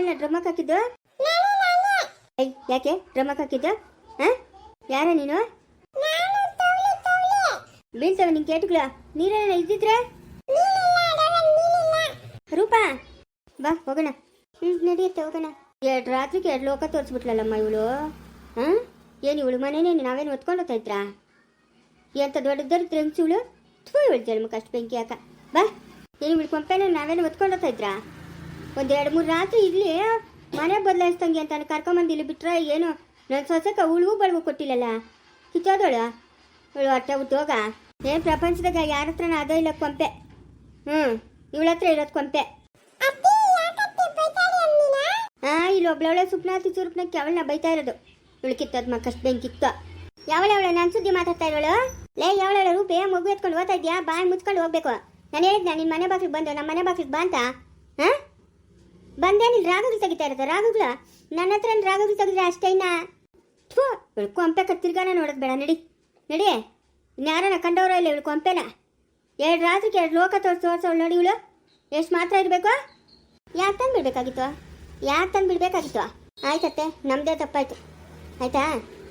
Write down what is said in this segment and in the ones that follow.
ನೀನೇನ ಡ್ರಮ್ಮಕ್ಕೆ ಹಾಕಿದ್ದು? ಯಾಕೆ? ಡ್ರಮಕ್ ಹಾಕಿದ್ದು? ಹಾ? ಯಾರ ನೀನು? ಬೀಳ್ತವೆ ನಿನ್ ಕೇಟುಗಳ. ನೀರೇನ ಇದ್ದಿದ್ರೆ? ರೂಪಾ, ಬಾ, ಹೋಗೋಣ. ನಡೆಯುತ್ತೆ, ಹೋಗೋಣ. ಎರಡು ರಾತ್ರಿಗೆ ಎರಡು ಲೋಕ ತೋರಿಸ್ಬಿಟ್ಲಲ್ಲಮ್ಮ ಇವಳು. ಹ್ಮ್ ಏನ್ ಇವಳು ಮನೇನೆ ನಾವೇನು ಹೊತ್ಕೊಂಡು ಹೋಗ್ತಾ ಇದ್ರಾ? ಎಂತ ದೊಡ್ಡ ದೊಡ್ಡ ಹೆಂಗ್ಸಿ ಇವಳು? ಥೂ, ಇವಳು ಜನ್ಮಕ್ಕೆ ಅಷ್ಟು ಬೆಂಕಿ ಹಾಕ. ಬಾ ಏನು ಇವಳು ಕೊಂಪೆನ ನಾವೇನು ಹೊತ್ಕೊಂಡು ಹೋಗ್ತಾ ಇದ್ರಾ? ಒಂದು ಎರಡು ಮೂರು ರಾತ್ರಿ ಇರಲಿ ಮನೆ ಬದಲಾಯಿಸ್ದಂಗೆ ಅಂತ ಕರ್ಕೊಂಬಂದು ಇಲ್ಲಿ ಬಿಟ್ರೆ ಏನು? ನನ್ನ ಸೊಸಕ್ಕೆ ಉಳುವು ಬಳಗು ಕೊಟ್ಟಿಲ್ಲಲ್ಲ? ಕಿತ್ತೋದಳು ಇವಳು ಹೊಟ್ಟೆ ಉದ್ಯೋಗ ಏನು ಪ್ರಪಂಚದಾಗ ಯಾರ ಹತ್ರನ ಅದೇ ಇಲ್ಲ ಕೊಂಪೆ. ಹ್ಞೂ ಇವಳ ಹತ್ರ ಇರೋದು ಕೊಂಪೆ. ಹಾ ಇಲ್ಲಿ ಒಬ್ಳವಳೆ ಸುಪ್ನಾತಿ ಚುರುಪ್ನಕ್ಕೆ ಅವಳನ್ನ ಬೈತಾ ಇರೋದು. ಇವಳು ಕಿತ್ತೋದ್ ಮಕ್ಕಷ್ಟು ಬೆಂಕಿತ್ತು ಯಾವಳ ಅವಳ ನನ್ನ ಸುದ್ದಿ ಮಾತಾಡ್ತಾ ಇರೋಳು? ಲೇ ಯಾವಳ ರೂಪೆ ಮಗು ಎತ್ಕೊಂಡು ಓದ್ತಾ ಇದ್ಯಾ? ಬಾಯಿ ಮುಚ್ಕೊಂಡು ಹೋಗ್ಬೇಕು. ನಾನು ಹೇಳಿದ್ನ ನಿನ್ನ ಮನೆ ಬಾಗಿಲಿಗೆ ಬಂದು ನಮ್ಮ ಮನೆ ಬಾಗಿಲಿಗೆ ಬಾ ಅಂತ? ಹಾ? ಬಂದೇನಿಲ್ಲ ರಾಗಗಳು ತೆಗಿತಾ ಇರೋದು. ರಾಗಗಳ ನನ್ನ ಹತ್ರ ರಾಗಗಳು ತೆಗೆದ್ರೆ ಅಷ್ಟೇನ ಥೂ, ಇವಳು ಕೊಂಪೆ ಕತ್ತಿರ್ಗಾನ ನೋಡೋದು ಬೇಡ. ನಡಿ ನಡಿ. ಇನ್ಯಾರನ ಕಂಡವ್ರ ಇಲ್ಲ ಇವಳು ಕೊಂಪೆನ? ಎರಡು ರಾತ್ರಿಗೆ ಎರಡು ಲೋಕ ತೋರ್ಸಿ ತೋರಿಸೋಳು ನೋಡಿ ಇವಳು. ಎಷ್ಟು ಮಾತ್ರ ಇರಬೇಕು? ಯಾಕೆ ತಂದು ಬಿಡ್ಬೇಕಾಗಿತ್ತು ಯಾಕೆ ತಂದು ಬಿಡ್ಬೇಕಾಗಿತ್ತು ಆಯ್ತತ್ತೆ ನಮ್ಮದೇ ತಪ್ಪಾಯ್ತು. ಆಯ್ತಾ?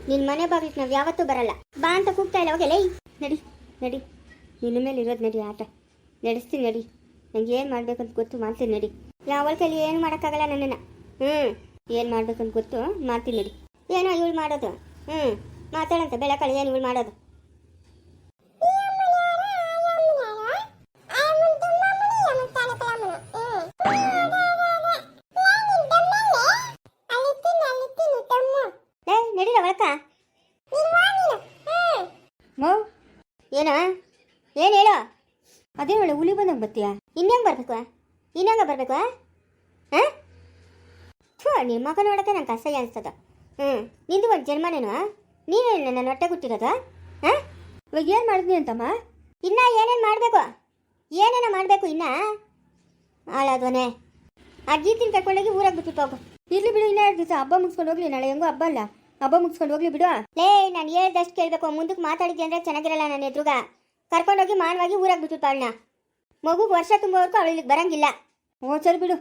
ನಿನ್ನ ಮನೆ ಬಾಗಿಲಿಗೆ ನಾವು ಯಾವತ್ತೂ ಬರಲ್ಲ. ಬಾ ಅಂತ ಕೂಗ್ತಾ ಇಲ್ಲ. ಹೋಗಲೇ ನಡಿ ನಡಿ. ನಿನ್ನ ಮೇಲೆ ಇರೋದು ನಡಿ ಆಟ. ನಡೆಸ್ತೀನಿ, ನಡಿ. ನಂಗೆ ಏನು ಮಾಡ್ಬೇಕಂತ ಗೊತ್ತು ಮಾಡ್ತೀನಿ, ನಡಿ. ಯಾವಳ ಕೈಲಿ ಏನು ಮಾಡೋಕ್ಕಾಗಲ್ಲ ನನ್ನನ್ನು. ಹ್ಞೂ ಏನು ಮಾಡ್ಬೇಕಂತ ಗೊತ್ತು? ಮಾಡ್ತೀನಿ ಏನೋ ಇವಳು ಮಾಡೋದು. ಹ್ಞೂ ಮಾತಾಡಂತ. ಬೆಳಕಳಿ ಏನು ಇವಳು ಮಾಡೋದು? ಏನ? ಏನು ಹೇಳು? ಅದೇ ಹುಲಿ ಬಂದಂಗೆ ಬರ್ತೀಯ ಇನ್ನೇನು ಬರ್ಬೇಕು? ಇನ್ನೇಂಗ ಬರಬೇಕು ಹಾಂ ಥೂ ನಿಮ್ಮ ಮಗ ನೋಡೋಕೆ ನಂಗೆ ಅಸಹ್ಯ ಅನಿಸ್ತದ. ಹ್ಞೂ ನಿಂದು ಒಂದು ಜನ್ಮನೇನು ನೀನು ನನ್ನ ಹೊಟ್ಟೆ ಗುಟ್ಟಿರೋದು ಹಾಂ ಇವಾಗ ಏನು ಮಾಡಿದ್ನಿ ಅಂತಮ್ಮ? ಇನ್ನ ಏನೇನು ಮಾಡಬೇಕು? ಏನೇನೋ ಮಾಡಬೇಕು ಇನ್ನ? ಹಾಳಾದ್ವನೆ ಆ ಗೀತಿನ ಕರ್ಕೊಂಡೋಗಿ ಊರಾಗ ಬಿಟ್ಟು ಹೋಗು. ಇರ್ಲಿ ಬಿಡು, ಇನ್ನ ಎರಡು ದಿವಸ. ಹಬ್ಬ ಮುಗಿಸ್ಕೊಂಡು ಹೋಗ್ಲಿ, ನಾಳೆ ಹೆಂಗೋ ಹಬ್ಬ ಅಲ್ಲ. ಹಬ್ಬ ಮುಗಿಸ್ಕೊಂಡು ಹೋಗ್ಲಿ ಬಿಡು. ಲೇ, ನಾನು ಹೇಳ್ದಷ್ಟು ಕೇಳಬೇಕು. ಮುಂದಕ್ಕೆ ಮಾತಾಡಿದ್ದೆ ಅಂದರೆ ಚೆನ್ನಾಗಿರಲ್ಲ ನನ್ನ ಎದುರುಗ. ಕರ್ಕೊಂಡೋಗಿ ಮಾನವಾಗಿ ಊರಾಗ ಬಿಟ್ಟು ಅವಳನ್ನ ಮಗುಗೆ ವರ್ಷ ತುಂಬವರೆಗೂ ಅವಳು ಇಲ್ಲಿಗೆ ಬರಂಗಿಲ್ಲ. ಓ ಸರಿ ಬಿಡು.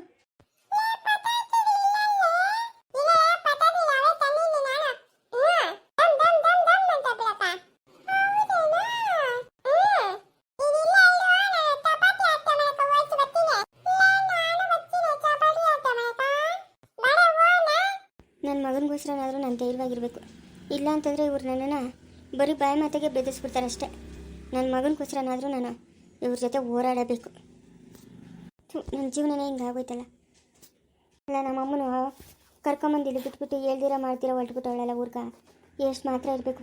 ನನ್ನ ಮಗನಿಗೋಸ್ಕರನಾದರೂ ನಾನು ಧೈರ್ಯವಾಗಿರಬೇಕು ಇಲ್ಲ ಅಂತಂದರೆ ಇವ್ರು ನನ್ನನ್ನು ಬರೀ ಬಾಯಿ ಮಾತಿಗೆ ಬೆದರಿಸ್ಬಿಡ್ತಾರಷ್ಟೇ. ನನ್ನ ಮಗನಿಗೋಸ್ಕರನಾದರೂ ನಾನು ಇವ್ರ ಜೊತೆ ಹೋರಾಡಬೇಕು ನನ್ನ ಜೀವನನೇ ಹಿಂಗೆ ಆಗೋಯ್ತಲ್ಲ. ಅಲ್ಲ, ನಮ್ಮ ಅಮ್ಮನು ಕರ್ಕೊಂಬಂದು ಇಲ್ಲಿ ಬಿಟ್ಬಿಟ್ಟು ಹೇಳ್ದಿರ ಮಾಡ್ತೀರ ಹೊರಟ್ಬಿಟ್ಟವಳಲ್ಲ ಊರ್ಗ. ಎಷ್ಟು ಮಾತ್ರ ಇರಬೇಕು.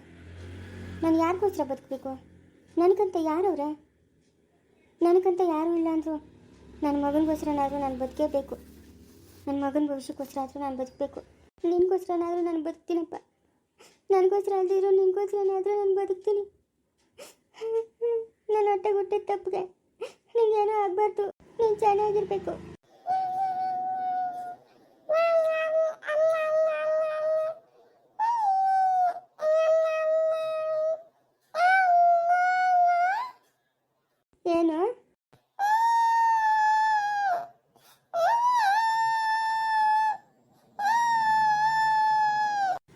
ನಾನು ಯಾರಿಗೋಸ್ಕರ ಬದುಕಬೇಕು? ನನಗಂತ ಯಾರವ್ರೆ ನನಗಂತ ಯಾರೂ ಇಲ್ಲ ಅಂದರು ನನ್ನ ಮಗನಿಗೋಸ್ಕರನಾದರೂ ನಾನು ಬದುಕೇಬೇಕು ನನ್ನ ಮಗನ ಭವಿಷ್ಯಕ್ಕೋಸ್ಕರ ಆದರೂ ನಾನು ಬದುಕಬೇಕು. ನಿನಗೋಸ್ಕರನಾದರೂ ನಾನು ಬದುಕ್ತೀನಪ್ಪ. ನನಗೋಸ್ಕರ ಅಲ್ದಿರೋ ನಿನಗೋಸ್ಕರನಾದರೂ ನಾನು ಬದುಕ್ತೀನಿ. ನನ್ನ ಹೊಟ್ಟೆ ಹುಟ್ಟಿದ ತಪ್ಪಿಗೆ ನಿಂಗೇನೂ ಆಗಬಾರ್ದು. ನೀನು ಚೆನ್ನಾಗಿರ್ಬೇಕು. ಏನು?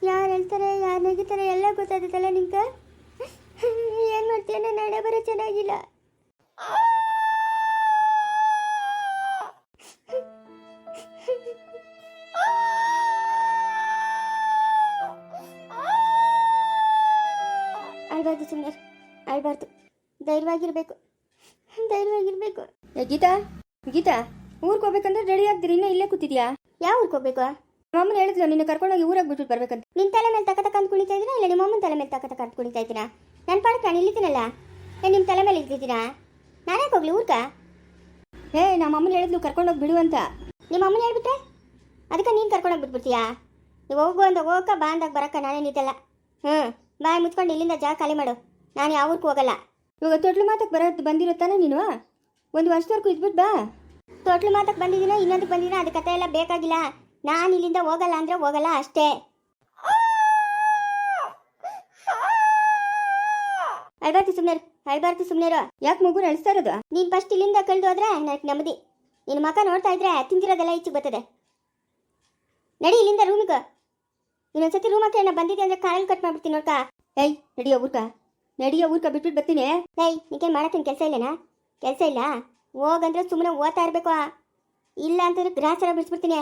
ಯಾರು ಹೇಳ್ತಾರೆ, ಯಾರು ನಗಿತಾರೆ, ಎಲ್ಲ ಗೊತ್ತಾಗುತ್ತಲ್ಲ ಅಳ್ಬಾರ್ದು ಸುಮ್ಮನೆ ಅಳ್ಬಾರ್ದು ಧೈರ್ಯವಾಗಿರ್ಬೇಕು. ಧೈರ್ಯವಾಗಿರ್ಬೇಕು. ಏ ಗೀತಾ ಗೀತಾ ಊರಿಗೆ ಹೋಗ್ಬೇಕಂದ್ರೆ ರೆಡಿ ಆಗ್ತೀರಿ ಇನ್ನೂ ಇಲ್ಲೇ ಕೂತಿದ್ಯಾ? ಯಾವ ಊರಿಗೆ ಹೋಗ್ಬೇಕು? ಅಮ್ಮನ ಹೇಳಿದ್ಲು ನಿನ್ನ ಕರ್ಕೊಂಡೋಗಿ ಊರಾಗ ಬಿಟ್ಬಿಟ್ಟು ಬರ್ಬೇಕಂತ. ನಿನ್ನ ತಲೆ ಮೇಲೆ ತಕ ಅಂತ ಕುಣಿತಾ ಇದ್ದೀರಾ ಇಲ್ಲ ನಿಮ್ಮ ಅಮ್ಮನ ತಲೆ ಮೇಲೆ ತಕ ಅಂತ ಕುಣಿತಾ ಇದ್ದೀರಾ ನನ್ನ ಪಾಡಕ್ಕೆ ನಾನು ಇಲ್ಲಿದ್ದೀನಲ್ಲ. ಏ ನಿಮ್ಮ ತಲೆ ಮೇಲೆ ಇದ್ದಿದ್ದೀರಾ? ನಾನೇ ಹೋಗ್ಲಿ ಊರ್ಗ? ಹೇ ನಮ್ಮ ಅಮ್ಮನ ಹೇಳಿದ್ಲು ಕರ್ಕೊಂಡೋಗಿ ಬಿಡು ಅಂತ. ನಿಮ್ಮ ಅಮ್ಮನ ಹೇಳ್ಬಿಟ್ಟೆ ಅದಕ್ಕೆ ನೀನು ಕರ್ಕೊಂಡೋಗಿ ಬಿಟ್ಬಿಡ್ತೀಯಾ? ನೀವು ಹೋಗು ಅಂತ ಹೋಗಕ್ಕ ಬಾ ಅಂದಾಗ ಬರಕ್ಕ ನಾನೇ ನಿಂತಲ್ಲ ಹ್ಞೂ ಬಾಯ್ ಮುಚ್ಕೊಂಡು ಇಲ್ಲಿಂದ ಜಾಗ ಖಾಲಿ ಮಾಡು. ನಾನು ಯಾವ ಊರಿಗೆ ಹೋಗಲ್ಲ. ಇವಾಗ ತೊಟ್ಲು ಮಾತಕ್ಕೆ ಬರೋದು ಬಂದಿರುತ್ತಾನೆ ನೀನು? ಒಂದು ವರ್ಷದವರೆಗೂ ಇದ್ಬಿಟ್ಟು ಬಾ. ತೊಟ್ಲು ಮಾತಕ್ಕೆ ಬಂದಿದ್ದೀನ ಇನ್ನೊಂದಕ್ಕೆ ಬಂದಿದ್ದೀನೋ? ಅದು ಕಥೆ ಎಲ್ಲ ಬೇಕಾಗಿಲ್ಲ. ನಾನು ಇಲ್ಲಿಂದ ಹೋಗಲ್ಲ ಅಂದರೆ ಹೋಗಲ್ಲ ಅಷ್ಟೇ. ಅಳ್ಬಾರ್ದು ಸುಮ್ಮನೆ ಅಳ್ಬಾರ್ದು ಸುಮ್ಮನೆ ಯಾಕೆ ಮಗು ನಡೆಸ್ತಾ ಇರೋದು? ನೀನು ಫಸ್ಟ್ ಇಲ್ಲಿಂದ ಕಳೆದು ಹೋದ್ರೆ ನನಗೆ ನೆಮ್ಮದಿ. ನಿನ್ನ ಮಕ ನೋಡ್ತಾ ಇದ್ರೆ ತಿಂದಿರೋದೆಲ್ಲ ಈಚೆಗೆ ಬರ್ತದೆ. ನಡಿ ಇಲ್ಲಿಂದ ರೂಮಿಗೆ ಇನ್ನೊಂದ್ಸತಿ ರೂಮ್ ಹತ್ರ ಬಂದಿದೆ ಅಂದ್ರೆ ಕಾಲಲ್ಲಿ ಕಟ್ ಮಾಡ್ಬಿಡ್ತೀನಿ ನೋಡ್ಕ. ಏಯ್, ನಡಿಯೋ ಊರ್ಕ. ನಡಿಯೋ ಊರ್ಕ ಬಿಟ್ಬಿಟ್ಟು ಬರ್ತೀನಿ. ಏಯ್ ನಿಕೇನ್ ಮಾಡತ್ತೀನಿ? ಕೆಲಸ ಇಲ್ಲನಾ? ಕೆಲಸ ಇಲ್ಲ? ಹೋಗಂದ್ರೆ ಸುಮ್ಮನೆ ಓದ್ತಾ ಇರಬೇಕು. ಇಲ್ಲ ಅಂತಂದ್ರೆ ಗ್ರಾಸರ ಬಿಡಿಸ್ಬಿಡ್ತೀನಿ.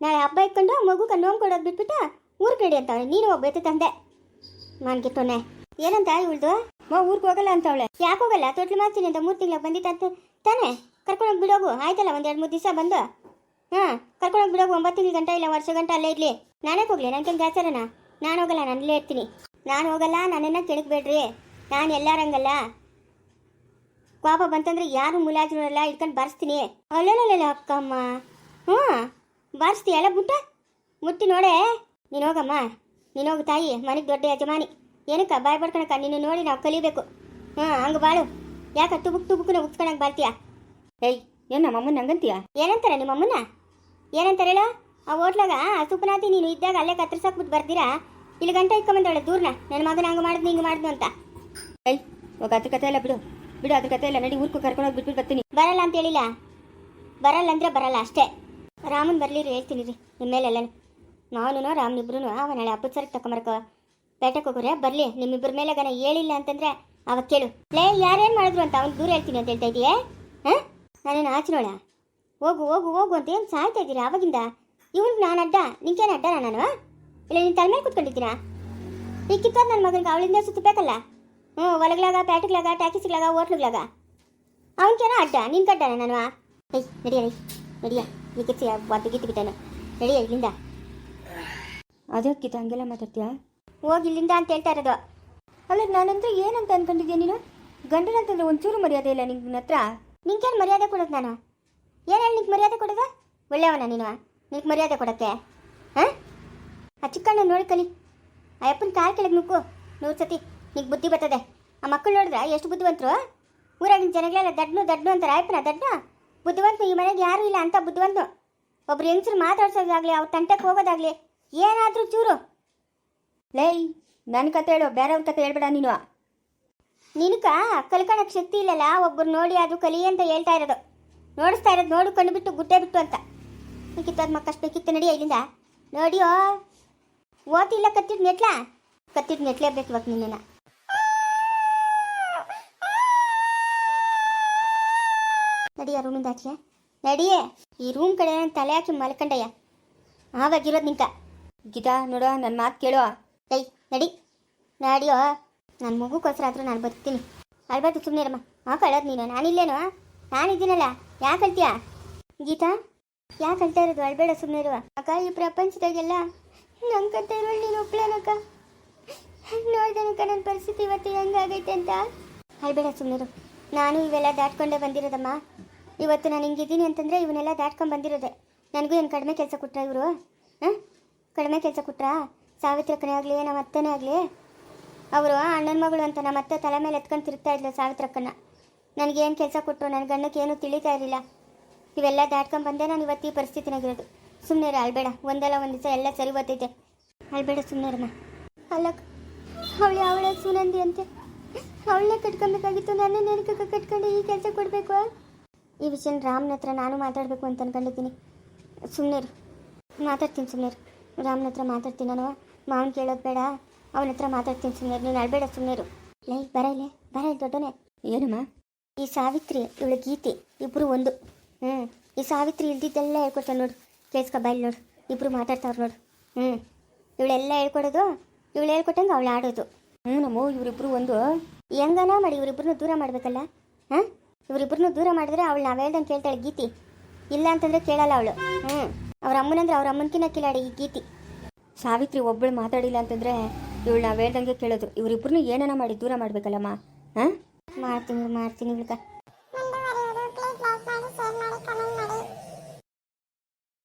ನಾಳೆ ಹಬ್ಬ ಇಟ್ಕೊಂಡು ಮಗುಗೆ ನೋವು ಕೊಡೋದು ಬಿಟ್ಬಿಟ್ಟು ಊರ್ಗೆ ನಡಿ ಅಂತವಳೆ ನೀನು ಒಬ್ಬ ತಂದೆ. ಮಾನ್ಗಿಟ್ಟೋನೆ ಏನಂತ ಇವಳ್ದು? ಮಾ ಊರ್ಗೆ ಹೋಗಲ್ಲ ಅಂತ ಅವಳೆ. ಯಾಕೆ ಹೋಗಲ್ಲ? ತೊಟ್ಲು ಮಾಡ್ತೀನಿ ಅಂತ ಮೂರು ತಿಂಗಳ ಬಂದಿತ್ತಂತ ತಾನೇ? ಕರ್ಕೊಂಡೋಗಿ ಬಿಡೋಗು. ಆಯ್ತಲ್ಲ ಒಂದು ಎರಡು ಮೂರು ದಿವಸ ಬಂದು? ಹಾಂ ಕರ್ಕೊಂಡೋಗಿ ಬಿಡೋಗು ಒಂಬತ್ತು ತಿಂಗಳು ಗಂಟ ಇಲ್ಲ ವರ್ಷ ಗಂಟೆ ಅಲ್ಲೇ ಇರಲಿ. ನಾನೇ ಹೋಗ್ಲಿ ನನಗೆ ಗಾಚಾರನ ನಾನು ಹೋಗಲ್ಲ ನಾನು ಇಲ್ಲೇ ಇರ್ತೀನಿ. ನಾನು ಹೋಗಲ್ಲ ನನ್ನನ್ನು ಕೆಡಕ್ಬೇಡ್ರಿ ನಾನು ಎಲ್ಲಾರಂಗಲ್ಲ ಕೋಪ ಬಂತಂದ್ರೆ ಯಾರು ಮುಲಾಜಿರಲ್ಲ ಇಟ್ಕೊಂಡು ಬರ್ಸ್ತೀನಿ. ಅಲ್ಲಲ್ಲ ಅಕ್ಕಮ್ಮ. ಹ್ಞೂ ಬಾರಿಸ್ತೀಯ? ಎಲ್ಲ ಬುಟ್ಟ? ಮುಟ್ಟಿ ನೋಡೆ. ನೀನು ಹೋಗಮ್ಮ. ನೀನು ಹೋಗು ತಾಯಿ ಮನೆಗೆ ದೊಡ್ಡ ಯಜಮಾನಿ. ಏನಕ್ಕ ಬಾಯ್ ಬಡ್ಕೊಳಕ ನೀನು ನೋಡಿ ನಾವು ಕಲಿಬೇಕು. ಹಾಂ ಹಂಗೆ ಬಾಳು. ಯಾಕ ತುಬುಕ್ ತುಬುಕ್ನ ಉಗ್ಸ್ಕೊಳಕ್ ಬರ್ತೀಯಾ ಏಯ್ ಏನು ನಮ್ಮ ಅಮ್ಮನ ಹಂಗಂತೀಯ? ಏನಂತಾರೆ ನಿಮ್ಮ ಅಮ್ಮನ ಏನಂತಾರೆ ಹೇಳು? ಆ ಹೋಟ್ಲಾಗ ಸುಪ್ನಾತಿ ನೀನು ಇದ್ದಾಗ ಅಲ್ಲೇ ಕತ್ತರಿಸಾಕ್ಬಿಟ್ಟು ಬರ್ತೀರಾ? ಇಲ್ಲಿ ಗಂಟೆ ಇಟ್ಕೊಂಬಂದವಳೆ, ದೂರ್ನ. ನನ್ನ ಮಗನ ಹಂಗೆ ಮಾಡಿದ್ನು, ಹಿಂಗೆ ಮಾಡಿದ್ನು ಅಂತ. ಏಯ್, ಹೋಗ ಅದ್ರ ಕತೆ ಇಲ್ಲ ಬಿಡು. ಬಿಡು, ಅದ್ರ ಕತೆ ಇಲ್ಲ ನಡಿ ಊರ್ಕು ಕರ್ಕೊಂಡೋಗಿ ಬಿಟ್ಬಿಟ್ಟು ಬರ್ತೀನಿ. ಬರಲ್ಲ ಅಂತ ಹೇಳಿಲ್ಲ. ಬರಲ್ಲ ಅಂದರೆ ಬರಲ್ಲ, ಅಷ್ಟೇ. ರಾಮನ್ ರೀ, ಹೇಳ್ತೀನಿ ರೀ ನಿಮ್ಮ ಮೇಲೆಲ್ಲನು ರಾಮ್ ರಾಮನಿಬ್ರು ಅವ ನಾಳೆ ಹಬ್ಬದ ಸರಿಗೆ ತಕೊಂಬರಕ. ಪೇಟೆಗೆ ಹೋಗೋರೆ, ಬರಲಿ. ನಿಮ್ಮಿಬ್ಬರ ಮೇಲೆ ಗನ ಹೇಳಿಲ್ಲ ಅಂತಂದರೆ ಅವಾಗ ಕೇಳು. ಲೇ, ಯಾರೇನು ಮಾಡಿದ್ರು ಅಂತ, ಅವ್ನು ದೂರ ಹೇಳ್ತೀನಿ ಅಂತ ಹೇಳ್ತಾ ಇದೆಯೇ? ಹಾಂ? ನಾನೇನು ಆಚಿನೋಳ ಹೋಗು ಹೋಗು ಹೋಗು ಅಂತ ಏನು ಸಾಯ್ತಾ ಇದ್ದೀರಾ ಅವಾಗಿಂದ? ಇವ್ನಿಗೆ ನಾನು ಅಡ್ಡ ನಿಂಗೇನು ಅಡ್ಡ ನಾನು? ಇಲ್ಲ ನೀನು ತಲೆ ಮೇಲೆ ಕುತ್ಕೊಂಡಿದ್ದೀನಾ ಈ ಕಿತ್ತೋದು ನನ್ನ ಮಗನಿಗೆ ಅವಳಿಂದ ಸುತ್ತಬೇಕಲ್ಲ ಹ್ಞೂ ಒಳಗ್ಲಾಗ ಪ್ಯಾಟಿಗ್ಲಾಗ ಟ್ಯಾಕಿಸ್ಗ್ಲಾಗ ಹೋಟ್ಲುಗ್ಲಾಗ. ಅವನಿಗೇನೋ ಅಡ್ಡ ನಿನ್ ಕಡ್ಡನ ನಾನು? ಏಯ್ ನಡಿಯ ನಡಿಯ ಈ ಕಿತ್ಸಿ ಒದ್ದು ಗಿತ್ತು ಬಿಟ್ಟನು. ನಡಿಯ ಇಲ್ಲಿಂದ? ಅದಕ್ಕಿತ ಹಂಗೆಲ್ಲ ಮಾತಾಡ್ತೀಯಾ? ಹೋಗಿ ಇಲ್ಲಿಂದ ಅಂತ ಹೇಳ್ತಾ ಇರೋದು. ಅಲ್ಲ ನಾನಂದ್ರೆ ಏನಂತ ಅನ್ಕೊಂಡಿದ್ಯಾ ನೀನು? ಗಂಡನಂತಂದ್ರೆ ಒಂಚೂರು ಮರ್ಯಾದೆ ಇಲ್ಲ ನಿನ್ನ ಹತ್ರ? ನಿಂಗೇನು ಮರ್ಯಾದೆ ಕೊಡೋದು ನಾನು? ಏನು ಹೇಳಿ ನಿಂಗೆ ಮರ್ಯಾದೆ ಕೊಡೋದ? ಒಳ್ಳೆಯವನ ನೀನು? ನಿಂಗೆ ಮರ್ಯಾದೆ ಕೊಡೋಕ್ಕೆ? ಹಾಂ? ಆ ಚಿಕ್ಕಣ್ಣ ನೋಡಿ ಕಲಿ. ಆ ಅಪ್ಪನ ಕಾಲು ಕೆಳಗೆ ನುಗ್ಗು. ನೂರು ಸತಿ ನಿಂಗೆ ಬುದ್ಧಿ ಬರ್ತದೆ. ಆ ಮಕ್ಕಳು ನೋಡಿದ್ರೆ ಎಷ್ಟು ಬುದ್ಧಿವಂತರು? ಊರಾಗಿನ ಜನಗಳೆಲ್ಲ ದಡ್ಡು ದಡ್ನು ಅಂತಾರೆ. ಅಯ್ಯಪ್ಪನ ದಡ್ನು? ಬುದ್ಧಿವಂತ ಈ ಮನೆಗೆ ಯಾರೂ ಇಲ್ಲ ಅಂತ ಬುದ್ಧಿವಂತು ಒಬ್ರು ಹೆಂಗಸರು ಮಾತಾಡ್ಸೋದಾಗ್ಲಿ, ಅವ್ರ ತಂಟಕ್ಕೆ ಹೋಗೋದಾಗ್ಲಿ, ಏನಾದರೂ ಚೂರು. ಲೈ ನನ್ನ ಕತೆ ಹೇಳು, ಬೇರೆಯವ್ರ ಕತೆ ಹೇಳ್ಬೇಡ ನೀನು. ನಿನಕ ಕಲ್ಕೊಳಕ್ ಶಕ್ತಿ ಇಲ್ಲಲ್ಲ ಒಬ್ಬರು ನೋಡಿ ಅದು ಕಲಿ ಅಂತ ಹೇಳ್ತಾ ಇರೋದು. ನೋಡಿಸ್ತಾ ಇರೋದು, ನೋಡು, ಕಣ್ಣು ಬಿಟ್ಟು ಗುಟ್ಟೆ ಬಿಟ್ಟು ಅಂತ. ಕಿತ್ತದ ಮಕ್ಕಷ್ಟು ಬೇಕಿತ್ತು ನಡಿ ಇಲ್ಲಿಂದ ನೋಡಿಯೋ? ಓತಿಲ್ಲ, ಕತ್ತಿದ್ ನೆಟ್ಲ ಕತ್ತಿದ್ ನೆಟ್ಲೇಬೇಕು ಇವಾಗ ನಿನ್ನ ನಡಿಯ ರೂಮಿಂದ ಆಚೆ. ನಡಿಯೇ, ಈ ರೂಮ್ ಕಡೆ ತಲೆ ಹಾಕಿ ಮಲ್ಕಂಡಯ್ಯ. ಆವಾಗಿರೋದು ನಿಂತ. ಗೀತಾ, ನೋಡೋ ನನ್ನ ಮಾತು ಕೇಳೋ. ಡೈ ನಡಿ. ನಡಿಯೋ? ನನ್ನ ಮಗುಗೋಸ್ಕರ ಆದರೂ ನಾನು ಬರ್ತೀನಿ ಅಳ್ಬಾರ್ದು ಸುಮ್ಮನೆ ಇರಮ್ಮ. ಹಾಂ ಕಳೋದು ನೀನು. ನಾನಿಲ್ಲೇನು? ನಾನಿದ್ದೀನಲ್ಲ ಯಾಕೆ ಅಳ್ತೀಯ ಗೀತಾ, ಯಾಕೆ ಅಳ್ತಾ ಇರೋದು? ಅಳ್ಬೇಡ ಸುಮ್ಮನೆ ಇರುವ. ಅಕ್ಕ, ಈ ಪ್ರಪಂಚದಾಗೆಲ್ಲ ನಂಗಂತ ಇರೋಳು ನೀನು ಒಪ್ಲೇನಕ್ಕ? ನೋಡ್ದನಕ್ಕ ನನ್ನ ಪರಿಸ್ಥಿತಿ ಇವತ್ತು ಹೆಂಗಾಗೈತೆ ಅಂತ? ಅಳ್ಬೇಡ ಸುಮ್ಮನೆ ನಾನು ಇವೆಲ್ಲ ದಾಟ್ಕೊಂಡೇ ಬಂದಿರೋದಮ್ಮ. ಇವತ್ತು ನಾನು ಹಿಂಗಿದ್ದೀನಿ ಅಂತಂದರೆ ಇವನ್ನೆಲ್ಲ ದಾಟ್ಕೊಂಡು ಬಂದಿರೋದೆ. ನನಗೂ ಏನು ಕಡಿಮೆ ಕೆಲಸ ಕೊಟ್ರ ಇವರು? ಹಾಂ? ಕಡಿಮೆ ಕೆಲಸ ಕೊಟ್ರಾ? ಸಾವಿತ್ರಕ್ಕನೇ ಆಗಲಿ ನಮ್ಮ ಅತ್ತನೇ ಆಗಲಿ? ಅವರು ಅಣ್ಣನ ಮಗಳು ಅಂತ ನಮ್ಮ ಅತ್ತೆ ತಲೆ ಮೇಲೆ ಎತ್ಕೊಂಡು ತಿರುಗ್ತಾ ಇದ್ಲು ಸಾವಿತ್ರಕ್ಕನ್ನ ನನಗೇನು ಕೆಲಸ ಕೊಟ್ಟರು ನನ್ನ ಗಂಡಕ್ಕೆ ಏನೂ ತಿಳಿತಾ ಇರಲಿಲ್ಲ. ಇವೆಲ್ಲ ದಾಟ್ಕೊಂಡು ಬಂದೆ ನಾನು ಇವತ್ತು ಈ ಪರಿಸ್ಥಿತಿನಾಗಿರೋದು ಸುಮ್ಮನೆ ಅಳ್ಬೇಡ. ಒಂದಲ್ಲ ಒಂದು ದಿವಸ ಎಲ್ಲ ಸರಿ ಬರ್ತೈತೆ. ಅಳ್ಬೇಡ ಸುಮ್ಮನೆ ಇರಮ್ಮ ಅಲ್ಲ, ಅವಳು ಅವಳ ಸುನಂದಿ ಅಂತೆ? ಅವಳನ್ನೇ ಕಟ್ಕೊಬೇಕಾಗಿತ್ತು, ನನ್ನ ನೆನಕ ಕಟ್ಕೊಂಡು ಈ ಕೆಲಸ ಕೊಡಬೇಕು ಈ ವಿಷಯನ ರಾಮ್ನ ಹತ್ರ ನಾನು ಮಾತಾಡಬೇಕು ಅಂತ ಅನ್ಕೊಂಡಿದ್ದೀನಿ. ಸುಮ್ಮನೆ ಮಾತಾಡ್ತೀನಿ ಸುಮ್ಮನೆ ರಾಮ್ನ ಹತ್ರ ಮಾತಾಡ್ತೀನಿ ನಾನು ಮಾವನ್ ಕೇಳೋದು ಬೇಡ. ಅವನ ಹತ್ರ ಮಾತಾಡ್ತೀನಿ ಸುಮ್ಮನೆ ನೀನು ಅಳ್ಬೇಡ ಸುಮ್ಮನೆ ಲೈ, ಬರ ಇಲ್ಲೇ, ಬರ ಇಲ್ಲಿ ದೊಡ್ಡನೆ ಏನಮ್ಮ ಈ ಸಾವಿತ್ರಿ, ಇವಳ ಗೀತೆ ಇಬ್ಬರು ಒಂದು. ಹ್ಞೂ ಈ ಸಾವಿತ್ರಿ ಇಲ್ದಿದ್ದೆಲ್ಲ ಹೇಳ್ಕೊಡ್ತಾಳೆ ನೋಡು ಕೇಳಿಸ್ಕೊ ಬಾಯಲ್ಲಿ ನೋಡು ಇಬ್ಬರು ಮಾತಾಡ್ತಾವ್ರು ನೋಡು. ಹ್ಞೂ ಇವಳೆಲ್ಲ ಹೇಳ್ಕೊಡೋದು, ಇವಳು ಹೇಳ್ಕೊಟ್ಟಂಗೆ ಅವಳು ಆಡೋದು. ಹ್ಞೂ ನಮ್ಮ ಇವರಿಬ್ರು ಒಂದು. ಹೆಂಗನ ಮಾಡಿ ಇವರಿಬ್ಬರನ್ನು ದೂರ ಮಾಡಬೇಕಲ್ಲ? ಹಾಂ? ಇವರಿಬ್ಬರನ್ನೂ ದೂರ ಮಾಡಿದ್ರೆ ಅವಳು ನಾವು ಹೇಳ್ದಂಗೆ ಕೇಳ್ತಾಳೆ ಗೀತಿ. ಇಲ್ಲ ಅಂತಂದ್ರೆ ಕೇಳಲ್ಲ ಅವಳು. ಹ್ಞೂ ಅವ್ರ ಅಮ್ಮನಂದ್ರೆ ಅವ್ರ ಅಮ್ಮನಕಿನ ಕೇಳಾಡಿ ಈ ಗೀತಿ. ಸಾವಿತ್ರಿ ಒಬ್ಬಳು ಮಾತಾಡಿಲ್ಲ ಅಂತಂದ್ರೆ ಇವಳು ನಾವು ಹೇಳ್ದಂಗೆ ಕೇಳೋದು. ಇವರಿಬ್ಬರನ್ನೂ ಏನಾನ ಮಾಡಿ ದೂರ ಮಾಡಬೇಕಲ್ಲಮ್ಮ. ಹಾಂ? ಮಾಡ್ತೀನಿ ಮಾಡ್ತೀನಿ ಇವಳ್ಗ